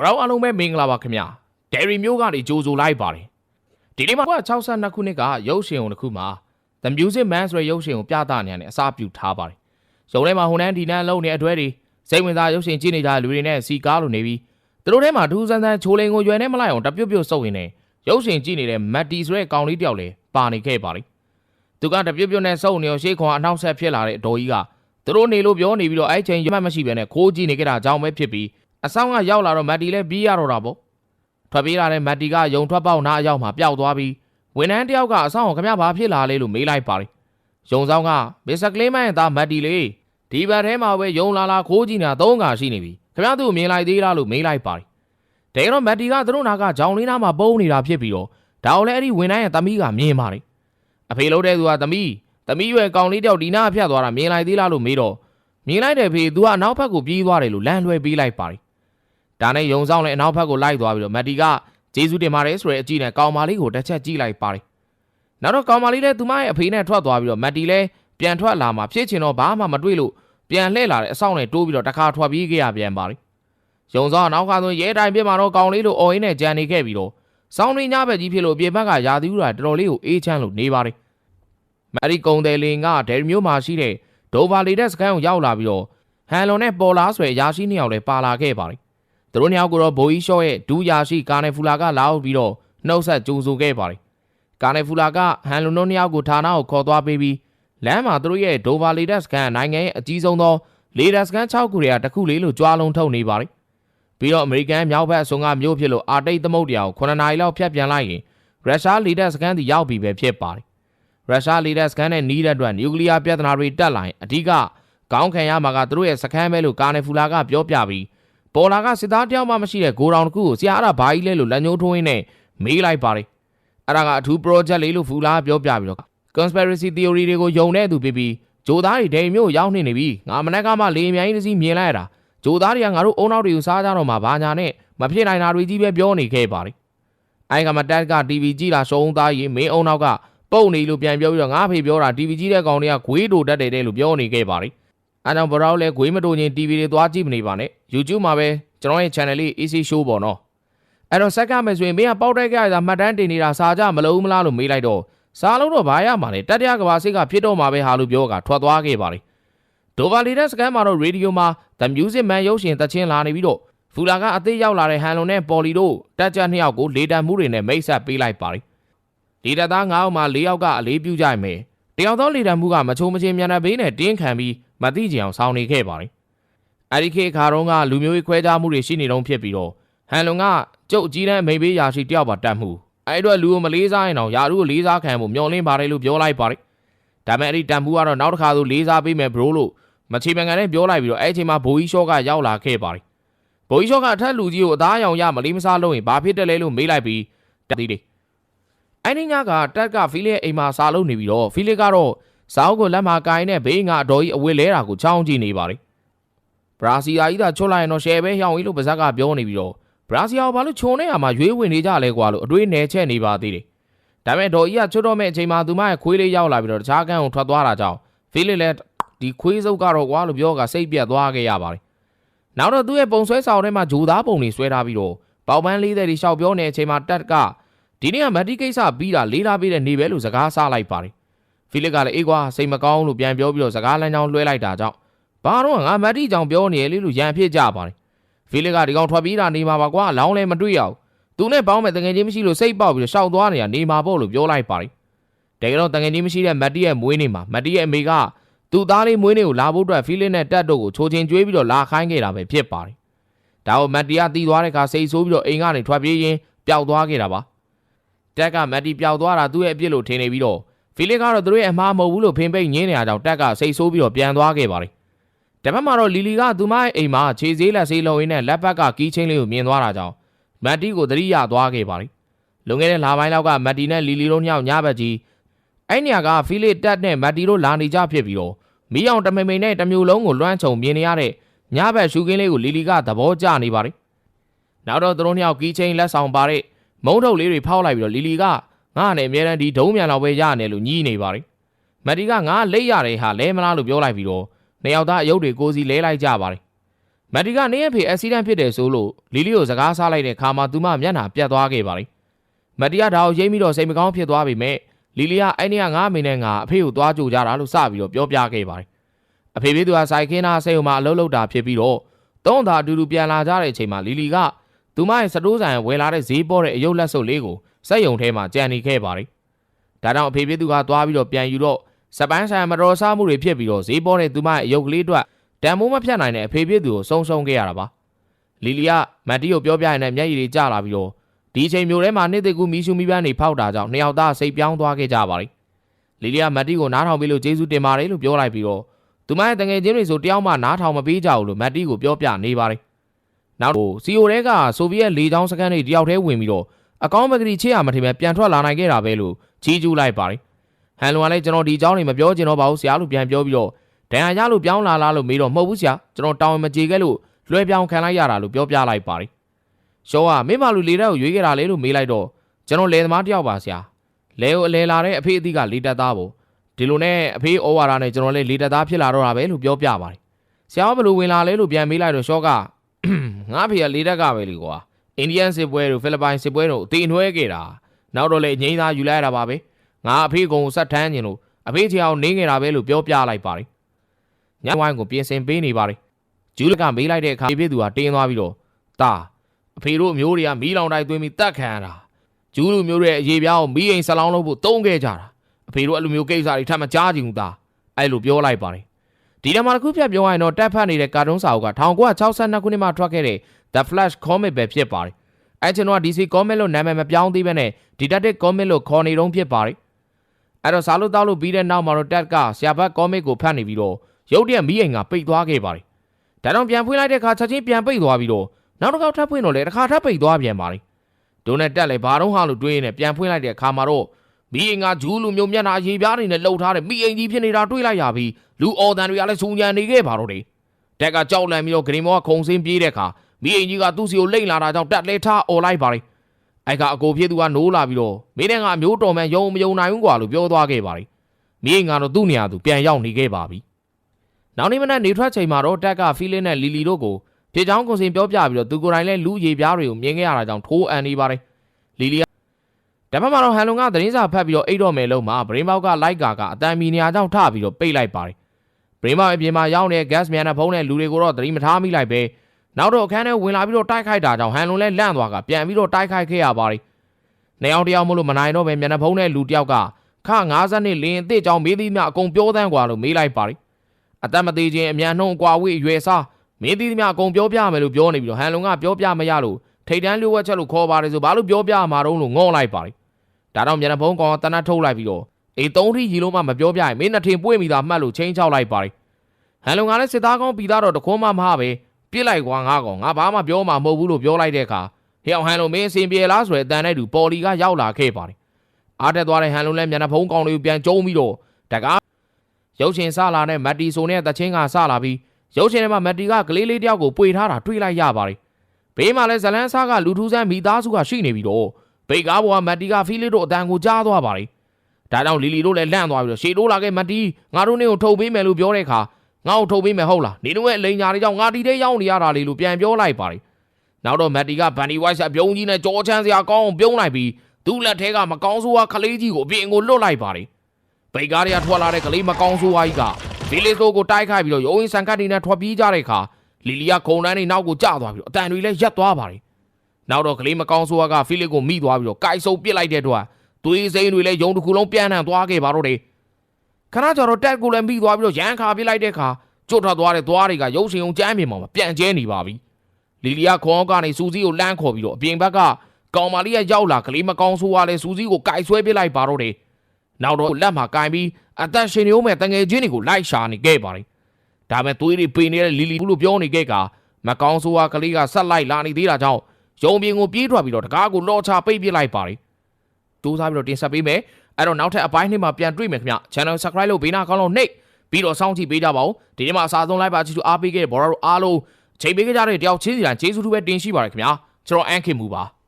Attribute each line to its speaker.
Speaker 1: ဘောရောအားလုံးပဲမင်္ဂလာပါခင်ဗျာဒယ်ရီမျိုးကနေကြိုးဆိုလိုက်ပါတယ်ဒီနေ့မှာ62ခုနှစ်ကရုပ်ရှင်ုံတစ်ခုမှာ The Music Man ဆိုတဲ့ရုပ်ရှင်ကိုပြသနေရတယ်အစားပြုထားပါတယ်ရုံထဲမှာဟိုနန်းဒီနန်းလုံးနေအတွဲတွေစိတ်ဝင်စားရုပ်ရှင်ကြည့်နေကြတဲ့လူတွေနဲ့စီကားလိုနေပြီးသူတို့ထဲမှာဒူးဆန်းဆန်းချိုးလင်းကိုရွယ်နဲ့မလိုက်အောင်တပြုတ်ပြုတ်စုပ်ရင်နဲ့ရုပ်ရှင်ကြည့်နေတဲ့မတ်တီဆိုတဲ့ကောင်လေးတယောက်လည်းပါနေခဲ့ပါတယ်သူကတပြုတ်ပြုတ်နဲ့စုပ်နေအောင်ရှေ့ခွန်အနောက်ဆက်ဖြစ်လာတဲ့အတော်ကြီးကသူတို့နေလို့ပြောနေပြီးတော့အဲ့ချိန်ရမှတ်မရှိဘဲနဲ့ခိုးကြည့်နေကြတာအကြောင်းပဲဖြစ်ပြီး အဆောင်ကရောက်လာတော့မတ်တီလည်းပြီးရတော့တာပေါ့ထွက်ပြေးလာတဲ့မတ်တီကယုံထွက်ပေါက်နားအရောက်မှာပျောက်သွားပြီးဝန်ထမ်းတယောက်ကအဆောင်ကိုခမရဘာဖြစ်လာလဲလို့မေးလိုက်ပါတယ်ယုံဆောင်ကမစ္စတာကလေးမန်ရဲ့သားမတ်တီလေးဒီဘက်ထဲမှာပဲယုံလာလာခိုးကြည့်နေတာသုံးခါရှိနေပြီခမရသူ့ကိုမြင်လိုက်သေးလားလို့မေးလိုက်ပါတယ်တကယ်တော့မတ်တီကသူတို့နာကဂျောင်လေးနားမှာပုံနေတာဖြစ်ပြီးတော့ဒါကိုလည်းအဲ့ဒီဝန်ထမ်းရဲ့သမီးကမြင်ပါတယ်အဖေလို့တဲ့သူကသမီးသမီးရွယ်ကောင်လေးတယောက်ဒီနားဖြတ်သွားတာမြင်လိုက်သေးလားလို့မေးတော့မြင်လိုက်တယ်ဖေသူကအနောက်ဘက်ကိုပြေးသွားတယ်လို့လမ်းလွှဲပေးလိုက်ပါတယ် ဒါနဲ့ယုံဆောင်လည်းအနောက်ဘက်ကိုလိုက်သွားပြီးတော့မက်တီကဂျေဇူးတင်ပါတယ်ဆိုတဲ့အကြည့်နဲ့ကောင်မလေးကိုတစ်ချက်ကြည့်လိုက်ပါတယ်။နောက်တော့ကောင်မလေးလည်းသူမရဲ့အဖေနဲ့ထွက်သွားပြီးတော့မက်တီလည်းပြန်ထွက်လာမှဖြစ်ချင်တော့ဘာမှမတွေ့လို့ပြန်လှည့်လာတဲ့အဆောင်နဲ့တိုးပြီးတော့တစ်ခါထွက်ပြေးခဲ့ရပြန်ပါတယ်။ယုံဆောင်အနောက်ကဆိုရဲတိုင်ပြစ်မှာတော့ကောင်လေးလိုအော်ရင်းနဲ့ကြံနေခဲ့ပြီးတော့စောင်းရင်းညဘက်ကြီးဖြစ်လို့ပြင်ဘက်ကရာသီဥရာတော်တော်လေးကိုအေးချမ်းလို့နေပါတယ်။မက်တီကုံတယ်လင်ကဒယ်မျိုးမှာရှိတဲ့ဒိုဗာလီတဲ့စကန်ကိုရောက်လာပြီးတော့ဟန်လွန်နဲ့ပေါ်လာဆွဲရာရှိနှစ်ယောက်လည်းပါလာခဲ့ပါတယ်။ သူတို့နှစ်ယောက်ကိုတော့ဘိုးကြီးရှော့ရဲ့ဒူးယာရှိကာနယ်ဖူလာကလာအောင်ပြီးတော့နှုတ်ဆက်ကြိုးဆိုခဲ့ပါတယ်။ကာနယ်ဖူလာကဟန်လုံတို့နှစ်ယောက်ကိုဌာနကိုခေါ်သွားပေးပြီးလမ်းမှာသူတို့ရဲ့ဒိုဗာလီဒက်စကန်နိုင်ငံရဲ့အကြီးဆုံးသောလေဒက်စကန်6ခုတွေကတစ်ခုလေးလို့ကြွားလုံးထုတ်နေပါတယ်။ပြီးတော့အမေရိကန်မြောက်ဘက်အစွန်ကမြို့ဖြစ်လို့အာတိတ်သမုတ်တရားကို9နာရီလောက်ဖြတ်ပြန်လိုက်ရင်ရုရှားလေဒက်စကန်တီရောက်ပြီပဲဖြစ်ပါတယ်။ရုရှားလေဒက်စကန်နဲ့နီးတဲ့အတွက်နျူကလ িয়ার ပြဿနာတွေတက်လာရင်အဓိကခေါင်းခံရမှာကသူတို့ရဲ့စခန်းပဲလို့ကာနယ်ဖူလာကပြောပြပြီး ပေါ်လာကစစ်သားတယောက်မှမရှိတဲ့ဂိုဒေါင်တစ်ခုကိုဆရာအဲ့ဒါဘာကြီးလဲလို့လက်ညှိုးထိုးရင်းနဲ့မေးလိုက်ပါတယ်အဲ့ဒါကအထူး project လေးလို့ဖူလာပြောပြပြီးတော့ conspiracy theory တွေကိုယုံတဲ့သူဖြစ်ပြီးဂျိုသားတွေဒိန်မျိုးရောက်နေနေပြီငါမနေ့ကမှလေမြိုင်းတစ်စီးမြင်လိုက်ရတာဂျိုသားတွေကငါတို့အုံနောက်တွေကိုစားကြတော့မှဘာညာနဲ့မဖြစ်နိုင်တာတွေကြီးပဲပြောနေခဲ့ပါတယ်အဲ့ကမတက်က TV ကြည့်လာရှုံးသားရင်မင်းအုံနောက်ကပုတ်နေလို့ပြန်ပြောပြီးတော့ငါဖေပြောတာ TV ကြည့်တဲ့ကောင်တွေကဂွေးတိုတတ်တယ်တဲ့လို့ပြောနေခဲ့ပါတယ် အဲကြောင့်ဘရောလဲဂွေးမတိုချင်း TV တွေသွားကြည့်မနေပါနဲ့ YouTube မှာပဲကျွန်တော်ရဲ့ channel လေး AC show ပေါ့နော်အဲ့တော့ဆက်ကမယ်ဆိုရင်မင်းကပေါက်တိုက်ကြရတာမှတ်တမ်းတင်နေတာစာကြမလို့မလားလို့မေးလိုက်တော့စာလုံးတော့ဘာရမှာလဲတတိယကဘာစိတ်ကဖြစ်တော့မှာပဲဟာလို့ပြောကထွက်သွားခဲ့ပါလေဒိုဗာလီတဲ့စကန်မှာတော့ရေဒီယိုမှာ The Music Man ရုပ်ရှင်တချင်းလာနေပြီးတော့ဖူလာကအသေးရောက်လာတဲ့ဟန်လုံနဲ့ပေါ်လီတို့တက်ကြနှစ်ယောက်ကိုလေတံမှုတွေနဲ့မိတ်ဆက်ပေးလိုက်ပါလေလေတသား9ယောက်မှာ4ယောက်ကအလေးပြုကြိုင်မယ် တယောက်သောလေတံမှုကမချုံမချင်းမြန်တဲ့ဘေးနဲ့တင်းခံပြီးမသိကြအောင်ဆောင်းနေခဲ့ပါလေအဲ့ဒီခေတ်ခါတော့ကလူမျိုးရေးခွဲခြားမှုတွေရှိနေတော့ဖြစ်ပြီးတော့ဟန်လုံကကျုပ်အကြီးတန်းအမိဘေးရာရှိတယောက်ပါတတ်မှုအဲ့အတွက်လူကိုမလေးစားရင်တော့ယာရုကိုလေးစားခံဖို့မျောလင်းပါတယ်လို့ပြောလိုက်ပါတယ်ဒါပေမဲ့အဲ့ဒီတန်မှုကတော့နောက်တစ်ခါသို့လေးစားပေးမယ်ဘရိုလို့မချေမကန်နဲ့ပြောလိုက်ပြီးတော့အဲ့အချိန်မှာဘိုးကြီးရှော့ကရောက်လာခဲ့ပါတယ်ဘိုးကြီးရှော့ကအထက်လူကြီးကိုအသားအရောင်ရမလေးမစားလို့ရင်ဘာဖြစ်တယ်လဲလို့မေးလိုက်ပြီးတက်သေးတယ် အဲ့ဒီညကတက်ကဖီလီရဲ့အိမ်မှာစာလုပ်နေပြီးတော့ဖီလီကတော့စာအုပ်ကိုလက်မှာကိုင်းနဲ့ဘေးငါအတော်ကြီးအဝတ်လဲတာကိုချောင်းကြည့်နေပါတယ်ဘရာစီယာကြီးသာချွတ်လိုက်ရင်တော့ရှယ်ပဲဟျောင်းကြီးလို့ပါဇက်ကပြောနေပြီးတော့ဘရာစီယာကိုဘာလို့ခြုံနေရမှာရွေးဝင်နေကြလဲကွာလို့အတွေးနယ်ချက်နေပါသေးတယ်။ဒါပေမဲ့ဒေါ်ကြီးကချွတ်တော့မဲ့အချိန်မှာသူမရဲ့ခွေးလေးရောက်လာပြီးတော့တခြားကန်းကိုထွက်သွားတာကြောင့်ဖေးလေးလည်းဒီခွေးစုပ်ကတော့ကွာလို့ပြောကစိတ်ပြတ်သွားခဲ့ရပါတယ်။နောက်တော့သူ့ရဲ့ပုံဆွဲဆောင်ထဲမှာဂျိုသားပုံတွေဆွဲထားပြီးတော့ပေါက်ပန်းလေးတဲ့ဒီရှောက်ပြောနေတဲ့အချိန်မှာတက်က ဒီနေ့ကမက်ဒီကိစ္စပြီးတာလေးလာပြီးတဲ့နေပဲလို့စကားဆလိုက်ပါတယ်။ဖီလစ်ကလည်းအေးကွာစိတ်မကောင်းလို့ပြန်ပြောပြီးတော့စကားလမ်းကြောင်းလွှဲလိုက်တာကြောင့်ဘာတော့ငါမတ်တီကြောင်ပြောနေရလေလို့ရန်ဖြစ်ကြပါတယ်ဖီလစ်ကဒီကောင်ထွက်ပြေးတာနေမှာပါကွာလောင်းလည်းမတွေ့ရဘူးသူနဲ့ပေါင်းမဲ့တငယ်ချင်းမရှိလို့စိတ်ပေါက်ပြီးတော့ရှောက်သွားနေတာနေမှာပေါ့လို့ပြောလိုက်ပါတယ်တကယ်တော့တငယ်ချင်းမရှိတဲ့မတ်တီရဲ့မွေးနေ့မှာမတ်တီရဲ့အမေကသူ့သားလေးမွေးနေ့ကိုလာဖို့အတွက်ဖီလစ်နဲ့တက်တို့ကိုချိုးချင်းကျွေးပြီးတော့လာခိုင်းခဲ့တာပဲဖြစ်ပါတယ်ဒါကိုမတ်တီကတီးသွားတဲ့အခါစိတ်ဆိုးပြီးတော့အိမ်ကနေထွက်ပြေးရင်းပျောက်သွားခဲ့တာပါ တက်ကမတ်တီပျောက်သွားတာသူ့ရဲ့အပြစ်လို့ထင်နေပြီးတော့ဖီလစ်ကတော့သူတို့ရဲ့အမှားမဟုတ်ဘူးလို့ဖင်ပိတ်ငင်းနေတာကြောင့်တက်ကစိတ်ဆိုးပြီးတော့ပြန်သွားခဲ့ပါတယ်တပတ်မှာတော့လီလီကသူမရဲ့အိမ်မှာခြေစည်းလက်စည်းလုံးရင်းနဲ့လက်ပတ်ကကီးချင်းလေးကိုမြင်သွားတာကြောင့်မတ်တီကိုသတိရသွားခဲ့ပါလိမ့်လွန်ခဲ့တဲ့လပိုင်းလောက်ကမတ်တီနဲ့လီလီတို့ညောင်ညဘက်ကြီးအဲ့နေရာကဖီလစ်တက်နဲ့မတ်တီတို့လာနေကြဖြစ်ပြီးတော့မီးအောင်တမိန်မိန်နဲ့တစ်မျိုးလုံးကိုလွှမ်းခြုံမြင်နေရတဲ့ညဘက်ရှူကင်းလေးကိုလီလီကသဘောကျနေပါလိမ့်နောက်တော့သူတို့ညောင်ကီးချင်းလက်ဆောင်ပါတဲ့ မုံထုတ်လေးတွေဖောက်လိုက်ပြီးတော့လီလီကငါနဲ့အမြဲတမ်းဒီဒုံးမြန်လောက်ပဲရနေလို့ညှိနေပါလိမ့်မတ်တီကငါလိတ်ရတယ်ဟာလဲမလားလို့ပြောလိုက်ပြီးတော့နှစ်ယောက်သားအယုတ်တွေကိုစီလဲလိုက်ကြပါတယ်မက်တီကနေရဖေအက်ဆီဒန့်ဖြစ်တယ်ဆိုလို့လီလီကိုစကားစားလိုက်တဲ့ခါမှာသူမမျက်နှာပြတ်သွားခဲ့ပါတယ်မက်တီကဒါကိုရိမ့်ပြီးတော့စိတ်မကောင်းဖြစ်သွားပြီမဲ့လီလီကအဲ့ဒီကငါအမေနဲ့ငါအဖေကိုသွားကြိုကြတာလို့စပြီးတော့ပြောပြခဲ့ပါတယ်အဖေဖေသူကစိုက်ခင်းသားစိတ်ုံမှာအလုပ်လုပ်တာဖြစ်ပြီးတော့သုံးသာအတူတူပြန်လာကြတဲ့အချိန်မှာလီလီက သူမရဲ့စတိုးဆိုင်ဝယ်လာတဲ့ဈေးပေါ်တဲ့အယုတ်လက်စုပ်လေးကိုစက်ယုံထဲမှာကြံနေခဲ့ပါတယ်ဒါကြောင့်အဖေဖေသူကသွားပြီးတော့ပြန်ယူတော့စပန်းဆိုင်မတော်စားမှုတွေဖြစ်ပြီးတော့ဈေးပေါ်တဲ့သူမရဲ့အယုတ်ကလေးအတွက်တန်မိုးမဖြတ်နိုင်တဲ့အဖေဖြစ်သူကိုစုံစုံခဲ့ရတာပါလီလီကမတ်တီကိုပြောပြရင်လည်းမျက်ရည်တွေကျလာပြီးတော့ဒီအချိန်မျိုးထဲမှာနှစ်သိကူမီရှူမီပန်းတွေဖောက်တာကြောင့်နှစ်ယောက်သားစိတ်ပြောင်းသွားခဲ့ကြပါလိမ့်လီလီကမတ်တီကိုနားထောင်ပြီးလို့ကျေးဇူးတင်ပါတယ်လို့ပြောလိုက်ပြီးတော့သူမရဲ့တငယ်ချင်းတွေဆိုတယောက်မှနားထောင်မပေးကြဘူးလို့မတ်တီကိုပြောပြနေပါတယ် နောက်တော့စီအိုတဲကဆိုဗီယက်လေကြောင်းစခန်းတွေတယောက်တည်းဝင်ပြီးတော့အကောင့်မကတိချစ်ရမထင်ပဲပြန်ထွက်လာနိုင်ခဲ့တာပဲလို့ကြီးကျူးလိုက်ပါတယ်ဟန်လွန်ကလည်းကျွန်တော်ဒီအကြောင်းတွေမပြောချင်တော့ပါဘူးဆရာလို့ပြန်ပြောပြီးတော့ဒဏ်ရာရလို့ပြောင်းလာလားလို့မေးတော့မဟုတ်ဘူးဆရာကျွန်တော်တောင်းဝင်မကြေခဲ့လို့လွှဲပြောင်းခံလိုက်ရတာလို့ပြောပြလိုက်ပါတယ်ရှောကမင်းမလူလေတဲ့ကိုရွေးခဲ့တာလေလို့မေးလိုက်တော့ကျွန်တော်လယ်သမားတယောက်ပါဆရာလဲကိုအလဲလာတဲ့အဖေအသီးကလေတက်သားပေါ့ဒီလိုနဲ့အဖေဩဝါဒနဲ့ကျွန်တော်လည်းလေတက်သားဖြစ်လာတော့တာပဲလို့ပြောပြပါတယ်ဆရာကဘယ်လိုဝင်လာလဲလို့ပြန်မေးလိုက်တော့ရှောက ငါအဖေကလေတက်ကပဲလေကွာအိန္ဒိယစစ်ပွဲတို့ဖိလစ်ပိုင်စစ်ပွဲတို့အသေးနှွဲခဲ့တာနောက်တော့လေငိမ့်သားယူလိုက်ရတာပါပဲငါအဖေကုံဆက်ထမ်းကျင်လို့အဖေချေအောင်နင်းခဲ့တာပဲလို့ပြောပြလိုက်ပါတယ်ညဝိုင်းကိုပြင်ဆင်ပေးနေပါတယ်ဂျူးလကမေးလိုက်တဲ့အခါပြည့်သူကတင်းသွားပြီးတော့တာအဖေတို့မျိုးတွေကမီးလောင်တိုက်သွင်းပြီးတတ်ခံရတာဂျူးလူမျိုးတွေရဲ့အရေးပြားကိုမီးအိမ်ဆလောင်းလုပ်ဖို့တုံးခဲ့ကြတာအဖေတို့အဲ့လိုမျိုးကိစ္စတွေထပ်မကြားကြည့်ဘူးသားအဲ့လိုပြောလိုက်ပါတယ် ဒီတမှာတစ်ခုပြပြောရရင်တော့တက်ဖတ်နေတဲ့ကာတွန်းစာအုပ်က1962ခုနှစ်မှာထွက်ခဲ့တဲ့ The Flash Comic ပဲဖြစ်ပါတယ်အဲ့ကျွန်တော်က DC Comic လို့နာမည်မပြောင်းသေးဘဲနဲ့ Detective Comic လို့ခေါ်နေတော့ဖြစ်ပါတယ်အဲ့တော့စာလို့တောက်လို့ပြီးတဲ့နောက်မှာတော့တက်ကဆရာဘတ် Comic ကိုဖတ်နေပြီးတော့ရုတ်တရက်မီးအိမ်ကပိတ်သွားခဲ့ပါတယ်။ဒါကြောင့်ပြန်ဖွင့်လိုက်တဲ့အခါချက်ချင်းပြန်ပိတ်သွားပြီးတော့နောက်တစ်ခေါက်ထပ်ဖွင့်တော့လေတစ်ခါထပ်ပိတ်သွားပြန်ပါလေ။ဒိုနဲ့တက်လေဘာတော့ဟာလို့တွေးနေပြန်ဖွင့်လိုက်တဲ့အခါမှာတော့ မီးအိမ်ကဂျူးလူမျိုးမျက်နှာရေပြားတွေနဲ့လှုပ်ထားတဲ့မီးအိမ်ကြီးဖြစ်နေတာတွေးလိုက်ရပြီးလူအော်တန်တွေကလည်းစူညံနေခဲ့ပါတော့တယ်။တက်ကကြောက်လန့်ပြီးတော့ဂရင်မောကခုံစင်းပြေးတဲ့အခါမီးအိမ်ကြီးကသူ့စီကိုလိမ့်လာတာကြောင့်တက်လဲထားអော်လိုက်ပါလေ။အဲ့ကအကိုဖြစ်သူကနိုးလာပြီးတော့မင်းနဲ့ကအမျိုးတော်မှန်ယုံမယုံနိုင်ဘူးကွာလို့ပြောသွားခဲ့ပါလေ။မီးအိမ်ကတော့သူ့နေရာသူပြန်ရောက်နေခဲ့ပါပြီ။နောက်နေ့မနက်နေထွက်ချိန်မှာတော့တက်ကဖီလင်းနဲ့လီလီတို့ကိုပြေချောင်းကုန်စင်ပြောပြပြီးတော့သူကိုယ်တိုင်လည်းလူရေပြားတွေကိုမြင်ခဲ့ရတာကြောင့်ထိုးအန်နေပါတယ်လီလီ ကတပတ်မှာတော့ဟန်လုံကသတင်းစာဖတ်ပြီးတော့အိတ်တော့မယ်လို့မှဘရင်းဘောက်ကလိုက်ကာကအတန်မီနေရာကြောင့်ထပြီးတော့ပိတ်လိုက်ပါတယ်ဘရင်းဘောက်အပြင်မှာရောက်နေတဲ့ gas မြန်တဲ့ဖုန်းနဲ့လူတွေကိုတော့သတိမထားမိလိုက်ပဲနောက်တော့အခန်းထဲဝင်လာပြီးတော့တိုက်ခိုက်တာကြောင့်ဟန်လုံလည်းလန့်သွားကပြန်ပြီးတော့တိုက်ခိုက်ခဲ့ရပါတယ်နှစ်ယောက်တယောက်မလို့မနိုင်တော့ပဲမြန်တဲ့ဖုန်းနဲ့လူတယောက်ကခ90နှစ်လင်းအစ်စ်ကြောင့်မေးသည်မြအကုန်ပြောသန်းกว่าလို့မေးလိုက်ပါတယ် အသက်မသေးခြင်းအမြန်နှုံအကွာဝေးအရွယ်စားမင်းသီးသမျှအကုန်ပြောပြမယ်လို့ပြောနေပြီးတော့ဟန်လုံကပြောပြမရလို့ထိတ်တန်းလျှို့ဝှက်ချက်လို့ခေါ်ပါတယ်ဆိုဘာလို့ပြောပြမှာတော့လို့ငေါ့လိုက်ပါတယ် ဒါတော့မြန်တဲ့ဖုန်းကောင်ကတနတ်ထုတ်လိုက်ပြီးတော့အေးသုံးထီရီလုံးမှမပြောပြရင်မင်းနှစ်ထင်ပွင့်မိတာမှတ်လို့ချင်းချောက်လိုက်ပါတယ်ဟန်လုံကလည်းစစ်သားကောင်းပြီးသားတော့တခွန်းမှမဟာပဲပြစ်လိုက်ကွာငါကောင်ငါဘာမှပြောမှာမဟုတ်ဘူးလို့ပြောလိုက်တဲ့အခါဟဲ့အောင်ဟန်လုံမင်းအစင်ပြေလားဆိုတဲ့အတန်နဲ့တူပေါ်လီကရောက်လာခဲ့ပါတယ်အားတက်သွားတဲ့ဟန်လုံလည်းမြန်တဲ့ဖုန်းကောင်တွေကိုပြန်ကျုံးပြီးတော့တကားရုပ်ရှင်စလာတဲ့မတ်တီဆိုနဲ့တချင်းကစလာပြီးရုပ်ရှင်ထဲမှာမတ်တီကကလေးလေးတယောက်ကိုပွေထားတာတွေ့လိုက်ရပါတယ်။ဘေးမှာလည်းဇလန်းစားကလူထူးဆန်းမိသားစုကရှိနေပြီးတော့ ဘေကားပေါ်ကမတ်တီကဖီလစ်တို့အတန်ကိုကြားသွားပါတယ်။ဒါကြောင့်လီလီတို့လည်းလန့်သွားပြီးတော့ရှေ့တိုးလာခဲ့မတ်တီငါတို့နေကိုထုတ်ပေးမယ်လို့ပြောတဲ့အခါငါ့ကိုထုတ်ပေးမယ်ဟုတ်လားနေတို့ရဲ့လိန်ညာတွေကြောင့်ငါတီတဲ့ရောက်နေရတာလေလို့ပြန်ပြောလိုက်ပါတယ်။နောက်တော့မတ်တီကဗန်ဒီဝိုက်ဆာပြုံးကြီးနဲ့ကြောချမ်းစရာကောင်းအောင်ပြုံးလိုက်ပြီးသူ့လက်ထဲကမကောင်းဆိုးကခလေးကြီးကိုအပြင်ကိုလွတ်လိုက်ပါတယ်။ဗိတ်ကားတွေကထွက်လာတဲ့ကလေးမကောင်းဆိုးဝါးကြီးကဗီလီဆိုကိုတိုက်ခိုက်ပြီးတော့ရုံးရင်ဆန်ကတ်တွေနဲ့ထွက်ပြေးကြတဲ့အခါလီလီယာခုံတန်းတွေနောက်ကိုကျသွားပြီးတော့အတန်တွေလည်းရက်သွားပါတယ်။ နောက်တော့ကလေးမကောင်းဆိုးဝါးကဖိလစ်ကိုမိသွားပြီးတော့ကိုက်ဆုပ်ပစ်လိုက်တဲ့အတွက်သွေးစိမ်းတွေလည်းယုံတစ်ခုလုံးပြန်နှံသွားခဲ့ပါတော့တယ်။ခဏကျော်တော့တက်ကိုလည်းမိသွားပြီးတော့ရန်ခါပစ်လိုက်တဲ့အခါကျွတ်ထွက်သွားတဲ့သွားတွေကရုပ်ရှင်ုံကျမ်းမြေမှာပြန်ကျဲနေပါပြီ။လီလီယာခေါင်းကနေစူစီကိုလမ်းခေါ်ပြီးတော့အပြင်ဘက်ကကောင်မာလီကရောက်လာကလေးမကောင်းဆိုးဝါးလည်းစူစီကိုကိုက်ဆွဲပစ်လိုက်ပါတော့တယ်။နောက်တော့လက်မှာကင်ပြီးအသက်ရှင်နေဦးမဲ့တငယ်ချင်းတွေကိုလိုက်ရှာနေခဲ့ပါတယ်။ဒါမဲ့သွေးတွေပေနေတဲ့လီလီဘူးလို့ပြောနေခဲ့ကမကောင်းဆိုးဝါကလေးကဆက်လိုက်လာနေသေးတာကြောင့် ရုံပြင်ကိုပြေးထွက်ပြီးတော့တကားကိုလော့ချပိတ်ပစ်လိုက်ပါတယ်။တူးစားပြီးတော့တင်ဆက်ပေးမယ်။အဲ့တော့နောက်ထပ်အပိုင်းနှစ်မှာပြန်တွေ့မယ်ခင်ဗျ။ Channel Subscribe လုပ်ဘေးနာကောင်းလို့နှိပ်ပြီးတော့စောင့်ကြည့်ပေးကြပါဦး။ဒီနေ့မှာအစားဆုံး live ပါချီတူအားပေးခဲ့တဲ့ဘော်ရာတို့အားလုံးချိန်ပေးခဲ့ကြတဲ့တယောက်ချင်းစီတိုင်းကျေးဇူးတူပဲတင်ရှိပါတယ်ခင်ဗျာ။ကျွန်တော်အန်ခင်မူပါ။